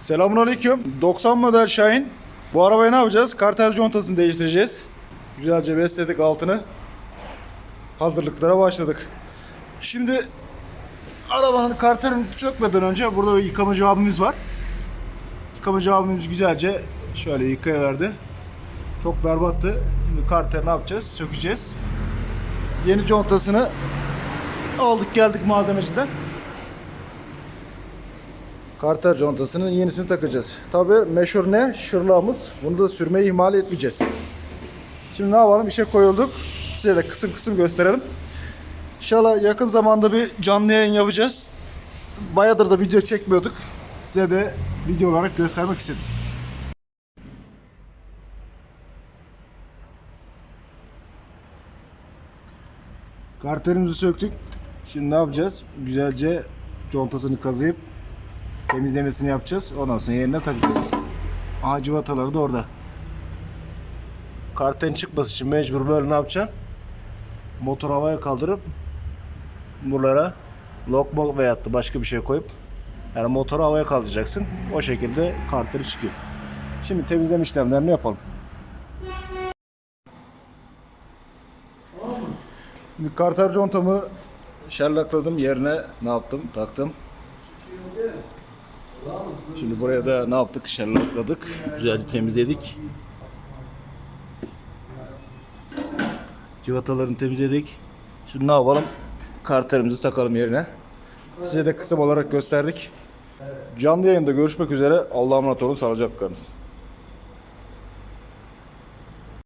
Selamünaleyküm. 90 model Şahin. Bu arabayı ne yapacağız? Kartel contasını değiştireceğiz. Güzelce besledik altını. Hazırlıklara başladık. Şimdi arabanın kartelini çökmeden önce burada bir yıkamacı abimiz var. Yıkamacı abimiz güzelce şöyle yıkayıverdi. Çok berbattı. Şimdi karteli ne yapacağız? Sökeceğiz. Yeni contasını aldık geldik malzemeciden. Karter contasının yenisini takacağız. Tabi meşhur ne? Şırlağımız. Bunu da sürmeyi ihmal etmeyeceğiz. Şimdi ne yapalım? İşe koyulduk. Size de kısım kısım gösterelim. İnşallah yakın zamanda bir canlı yayın yapacağız. Bayağıdır da video çekmiyorduk. Size de video olarak göstermek istedim. Karterimizi söktük. Şimdi ne yapacağız? Güzelce contasını kazıyıp temizlemesini yapacağız. Ondan sonra yerine takacağız. Aha civataları da orada. Karten çıkması için mecbur böyle ne yapacaksın? Motor havaya kaldırıp buralara lokma veyahut da başka bir şey koyup yani motoru havaya kaldıracaksın. O şekilde karteri çıkıyor. Şimdi temizleme işlemlerini yapalım. Şimdi karter contamı şerlakladım yerine ne yaptım? Taktım. Şimdi buraya da ne yaptık? Şerlakladık. Güzelce temizledik. Civatalarını temizledik. Şimdi ne yapalım? Karterimizi takalım yerine. Size de kısım olarak gösterdik. Canlı yayında görüşmek üzere. Allah'a emanet olun. Sağlıcakla kalınız.